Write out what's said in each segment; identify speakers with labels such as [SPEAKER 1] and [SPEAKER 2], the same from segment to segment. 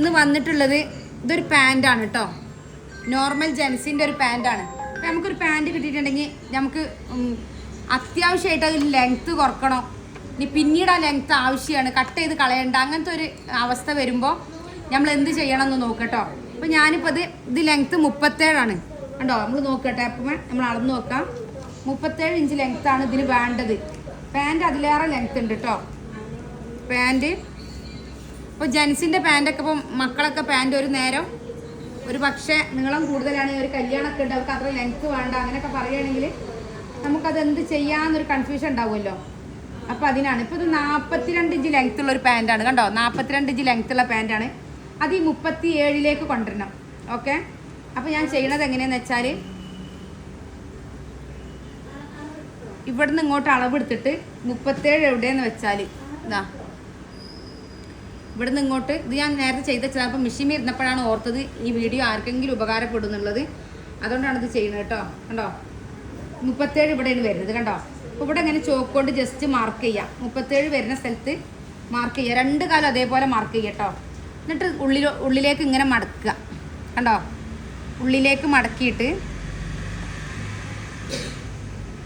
[SPEAKER 1] ഇന്ന് വന്നിട്ടുള്ളത് ഇതൊരു പാന്റാണ് കേട്ടോ നോർമൽ ജെൻസിന്റെ ഒരു പാന്റാണ് അപ്പം നമുക്കൊരു പാന്റ് കിട്ടിയിട്ടുണ്ടെങ്കിൽ നമുക്ക് അത്യാവശ്യമായിട്ട് അത് ലെങ്ത്ത് കുറക്കണം. ഇനി പിന്നീട് ആ ലെങ്ത്ത് ആവശ്യമാണ്. കട്ട് ചെയ്ത് കളയണ്ട. അങ്ങനത്തെ ഒരു അവസ്ഥ വരുമ്പോൾ നമ്മൾ എന്ത് ചെയ്യണം എന്ന് നോക്കട്ടോ അപ്പോൾ ഞാനിപ്പോൾ അത് ഇത് ലെങ്ത്ത് മുപ്പത്തേഴാണ് കണ്ടോ? നമ്മൾ നോക്കട്ടെ അപ്പം നമ്മൾ അളന്ന് നോക്കാം. മുപ്പത്തേഴ് ഇഞ്ച് ലെങ്ത്താണ് ഇതിന് വേണ്ടത്. പാന്റ് അതിലേറെ ലെങ്ത്ത് ഉണ്ട് കേട്ടോ പാന്റ് ഇപ്പോൾ ജെൻസിന്റെ പാന്റൊക്കെ ഇപ്പം മക്കളൊക്കെ പാന്റ് ഒരു നേരം ഒരു പക്ഷേ നീളം കൂടുതലാണ് ഒരു കല്യാണമൊക്കെ ഉണ്ട് അവർക്ക് അത്ര ലെങ്ത്ത് വേണ്ട അങ്ങനെയൊക്കെ പറയുകയാണെങ്കിൽ നമുക്കത് എന്ത് ചെയ്യാന്നൊരു കൺഫ്യൂഷൻ ഉണ്ടാവുമല്ലോ. അപ്പോൾ അതിനാണ്. ഇപ്പോൾ ഇത് നാൽപ്പത്തിരണ്ട് ഇഞ്ച് ലെങ്ത്ത് ഉള്ള ഒരു പാന്റാണ് കണ്ടോ? നാൽപ്പത്തിരണ്ട് ഇഞ്ച് ലെങ്ത്ത് ഉള്ള പാന്റാണ് അത് ഈ മുപ്പത്തി ഏഴിലേക്ക് കൊണ്ടുവരണം. ഓക്കെ അപ്പോൾ ഞാൻ ചെയ്യണത് എങ്ങനെയെന്ന് വെച്ചാൽ ഇവിടുന്ന് ഇങ്ങോട്ട് അളവെടുത്തിട്ട് മുപ്പത്തേഴ് എവിടെയെന്ന് വെച്ചാൽ ഇതാ. ഇവിടുന്ന് ഇങ്ങോട്ട് ഇത് ഞാൻ നേരത്തെ ചെയ്ത ചിലപ്പോൾ മെഷീൻ ഇരുന്നപ്പോഴാണ് ഓർത്തത് ഈ വീഡിയോ ആർക്കെങ്കിലും ഉപകാരപ്പെടും എന്നുള്ളത് അതുകൊണ്ടാണ് ഇത് ചെയ്യുന്നത് കേട്ടോ. കണ്ടോ? മുപ്പത്തേഴ് ഇവിടെയാണ് വരുന്നത് കണ്ടോ? അപ്പോൾ ഇവിടെ ഇങ്ങനെ ചോക്ക് കൊണ്ട് ജസ്റ്റ് മാർക്ക് ചെയ്യാം. മുപ്പത്തേഴ് വരുന്ന സ്ഥലത്ത് മാർക്ക് ചെയ്യുക രണ്ട് കാലം അതേപോലെ മാർക്ക് ചെയ്യുക കേട്ടോ. എന്നിട്ട് ഉള്ളിൽ ഉള്ളിലേക്ക് ഇങ്ങനെ മടക്കുക. കണ്ടോ? ഉള്ളിലേക്ക് മടക്കിയിട്ട്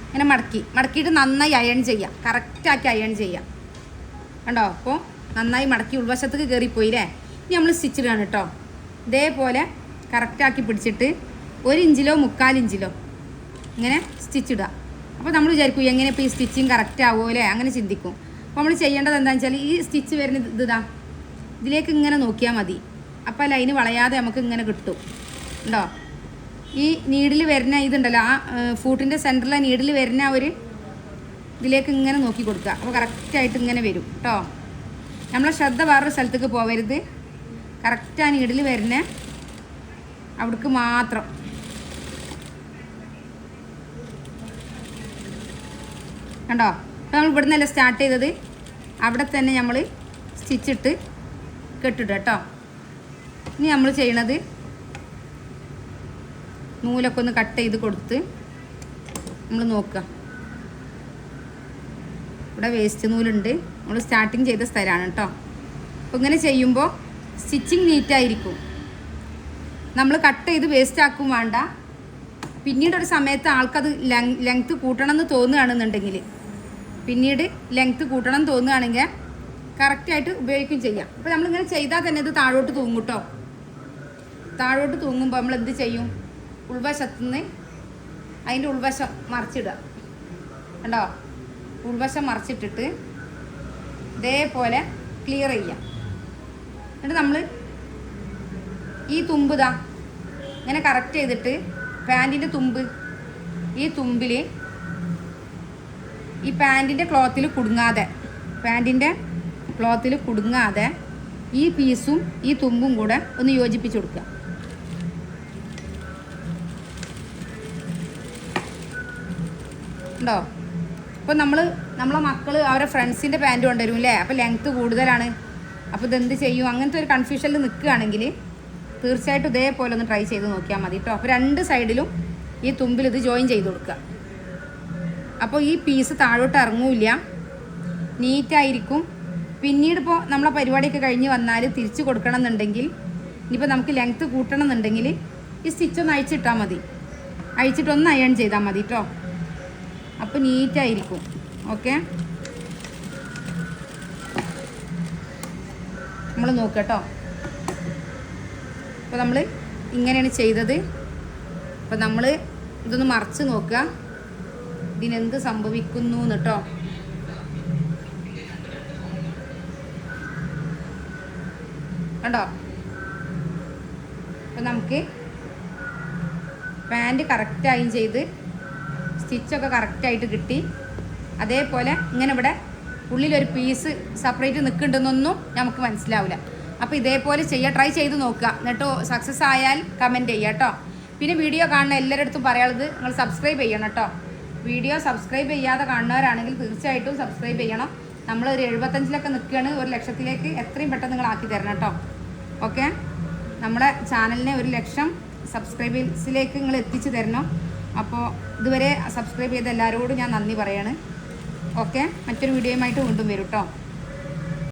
[SPEAKER 1] ഇങ്ങനെ മടക്കി. മടക്കിയിട്ട് നന്നായി അയൺ ചെയ്യാം. കറക്റ്റാക്കി അയൺ ചെയ്യാം. കണ്ടോ? അപ്പോൾ നന്നായി മടക്കി ഉൾവശത്തേക്ക് കയറിപ്പോയില്ലേ? ഇനി നമ്മൾ സ്റ്റിച്ച് ഇടുകയാണ് കേട്ടോ. ഇതേപോലെ കറക്റ്റാക്കി പിടിച്ചിട്ട് ഒരു ഇഞ്ചിലോ മുക്കാൽ ഇഞ്ചിലോ ഇങ്ങനെ സ്റ്റിച്ച് ഇടുക. അപ്പോൾ നമ്മൾ വിചാരിക്കും എങ്ങനെ ഇപ്പോൾ ഈ സ്റ്റിച്ചിങ് കറക്റ്റ് ആവുമോ അല്ലേ? അങ്ങനെ ചിന്തിക്കും. അപ്പോൾ നമ്മൾ ചെയ്യേണ്ടത് എന്താണെന്ന് വെച്ചാൽ ഈ സ്റ്റിച്ച് വരുന്നത് ഇതാ ഇതിലേക്ക് ഇങ്ങനെ നോക്കിയാൽ മതി. അപ്പോൾ ലൈന് വളയാതെ നമുക്ക് ഇങ്ങനെ കിട്ടും. ഉണ്ടോ? ഈ നീഡിൽ വരുന്ന ഇതുണ്ടല്ലോ ആ ഫൂട്ടിന്റെ സെന്ററിലെ നീഡിൽ വരുന്ന ഒരു ഇതിലേക്ക് ഇങ്ങനെ നോക്കി കൊടുക്കുക. അപ്പോൾ കറക്റ്റായിട്ട് ഇങ്ങനെ വരും കേട്ടോ. നമ്മളെ ശ്രദ്ധ വേറൊരു സ്ഥലത്തേക്ക് പോവരുത്. കറക്റ്റ് ആ നീഡിൽ വരുന്ന. അവിടേക്ക് മാത്രം. കണ്ടോ? അപ്പോൾ നമ്മൾ ഇവിടെ നിന്നല്ല സ്റ്റാർട്ട് ചെയ്തത്? അവിടെ തന്നെ നമ്മൾ സ്റ്റിച്ചിട്ട് കെട്ടിടുക കേട്ടോ. ഇനി നമ്മൾ ചെയ്യണത് നൂലൊക്കെ ഒന്ന് കട്ട് ചെയ്ത് കൊടുത്ത് നമ്മൾ നോക്കുക. ഇവിടെ വേസ്റ്റ് നൂലുണ്ട്. നമ്മൾ സ്റ്റാർട്ടിങ് ചെയ്ത സ്ഥലമാണ് കേട്ടോ അപ്പോൾ ഇങ്ങനെ ചെയ്യുമ്പോൾ സ്റ്റിച്ചിങ് നീറ്റായിരിക്കും നമ്മൾ കട്ട് ചെയ്ത് വേസ്റ്റ് ആക്കും വേണ്ട. പിന്നീട് ഒരു സമയത്ത് ആൾക്കത് ലെങ് ലെങ്ത്ത് കൂട്ടണം എന്ന് തോന്നുകയാണെന്നുണ്ടെങ്കിൽ പിന്നീട് ലെങ്ത്ത് കൂട്ടണം എന്ന് തോന്നുകയാണെങ്കിൽ കറക്റ്റായിട്ട് ഉപയോഗിക്കും ചെയ്യാം. അപ്പോൾ നമ്മളിങ്ങനെ ചെയ്താൽ തന്നെ ഇത് താഴോട്ട് തൂങ്ങും കേട്ടോ താഴോട്ട് തൂങ്ങുമ്പോൾ നമ്മൾ എന്ത് ചെയ്യും? ഉൾവശത്തുനിന്ന് അതിന്റെ ഉൾവശം മറിച്ചിടുക. കണ്ടോ? ഉൾവശം മറിച്ചിട്ടിട്ട് ഇതേപോലെ ക്ലിയർ ചെയ്യാം എന്നിട്ട് നമ്മൾ ഈ തുമ്പ് ഇതാ ഇങ്ങനെ കറക്റ്റ് ചെയ്തിട്ട് പാന്റിന്റെ തുമ്പ് ഈ തുമ്പിൽ ഈ പാന്റിന്റെ ക്ലോത്തിൽ കുടുങ്ങാതെ പാന്റിന്റെ ക്ലോത്തിൽ കുടുങ്ങാതെ ഈ പീസും ഈ തുമ്പും കൂടെ ഒന്ന് യോജിപ്പിച്ച് കൊടുക്കുക. ഉണ്ടോ? ഇപ്പോൾ നമ്മൾ നമ്മളെ മക്കൾ അവരെ ഫ്രണ്ട്സിന്റെ പാന്റ് കൊണ്ടുവരും അല്ലേ അപ്പോൾ ലെങ്ത്ത് കൂടുതലാണ്. അപ്പോൾ ഇതെന്ത് ചെയ്യും? അങ്ങനത്തെ ഒരു കൺഫ്യൂഷനിൽ നിൽക്കുകയാണെങ്കിൽ തീർച്ചയായിട്ടും ഇതേപോലെ ഒന്ന് ട്രൈ ചെയ്ത് നോക്കിയാൽ മതി കേട്ടോ അപ്പോൾ രണ്ട് സൈഡിലും ഈ തുമ്പിൽ ഇത് ജോയിൻ ചെയ്ത് കൊടുക്കുക. അപ്പോൾ ഈ പീസ് താഴോട്ട് ഇറങ്ങൂല നീറ്റായിരിക്കും പിന്നീട് ഇപ്പോൾ നമ്മളെ പരിപാടിയൊക്കെ കഴിഞ്ഞ് വന്നാൽ തിരിച്ച് കൊടുക്കണം എന്നുണ്ടെങ്കിൽ ഇനിയിപ്പോൾ നമുക്ക് ലെങ്ത്ത് കൂട്ടണം എന്നുണ്ടെങ്കിൽ ഈ സ്റ്റിച്ച് ഒന്ന് മതി. അഴിച്ചിട്ടൊന്ന് അയൺ ചെയ്താൽ മതി കേട്ടോ അപ്പോൾ നീറ്റായിരിക്കും ഓക്കെ നമ്മൾ നോക്കട്ടോ. കേട്ടോ അപ്പോൾ നമ്മൾ ഇങ്ങനെയാണ് ചെയ്തത്. അപ്പോൾ നമ്മൾ ഇതൊന്ന് മറച്ച് നോക്കുക. ഇതിനെന്ത് സംഭവിക്കുന്നു എന്നിട്ടോ കണ്ടോ? അപ്പം നമുക്ക് പാന്റ് കറക്റ്റായും ചെയ്ത് സ്റ്റിച്ചൊക്കെ കറക്റ്റായിട്ട് കിട്ടി. അതേപോലെ ഇങ്ങനെ ഇവിടെ ഉള്ളിലൊരു പീസ് സെപ്പറേറ്റ് നിൽക്കുന്നുണ്ടെന്നൊന്നും നമുക്ക് മനസ്സിലാവില്ല. അപ്പോൾ ഇതേപോലെ ചെയ്യുക ട്രൈ ചെയ്ത് നോക്കുക. എന്നിട്ട് സക്സസ് ആയാൽ കമന്റ് ചെയ്യുക കേട്ടോ. പിന്നെ വീഡിയോ കാണുന്ന എല്ലാവരുടെ പറയാനുള്ളത് നിങ്ങൾ സബ്സ്ക്രൈബ് ചെയ്യണം കേട്ടോ. വീഡിയോ സബ്സ്ക്രൈബ് ചെയ്യാതെ കാണുന്നവരാണെങ്കിൽ തീർച്ചയായിട്ടും സബ്സ്ക്രൈബ് ചെയ്യണം. നമ്മൾ ഒരു എഴുപത്തഞ്ചിലൊക്കെ നിൽക്കുകയാണ്. ഒരു ലക്ഷത്തിലേക്ക് എത്രയും പെട്ടെന്ന് നിങ്ങൾ ആക്കി തരണം കേട്ടോ. ഓക്കെ നമ്മുടെ ചാനലിനെ ഒരു ലക്ഷം സബ്സ്ക്രൈബേഴ്സിലേക്ക് നിങ്ങൾ എത്തിച്ചു തരണം. അപ്പോൾ ഇതുവരെ സബ്സ്ക്രൈബ് ചെയ്ത എല്ലാവരോടും ഞാൻ നന്ദി പറയാണ്. ഓക്കെ മറ്റൊരു വീഡിയോയുമായിട്ട് വീണ്ടും വരും കേട്ടോ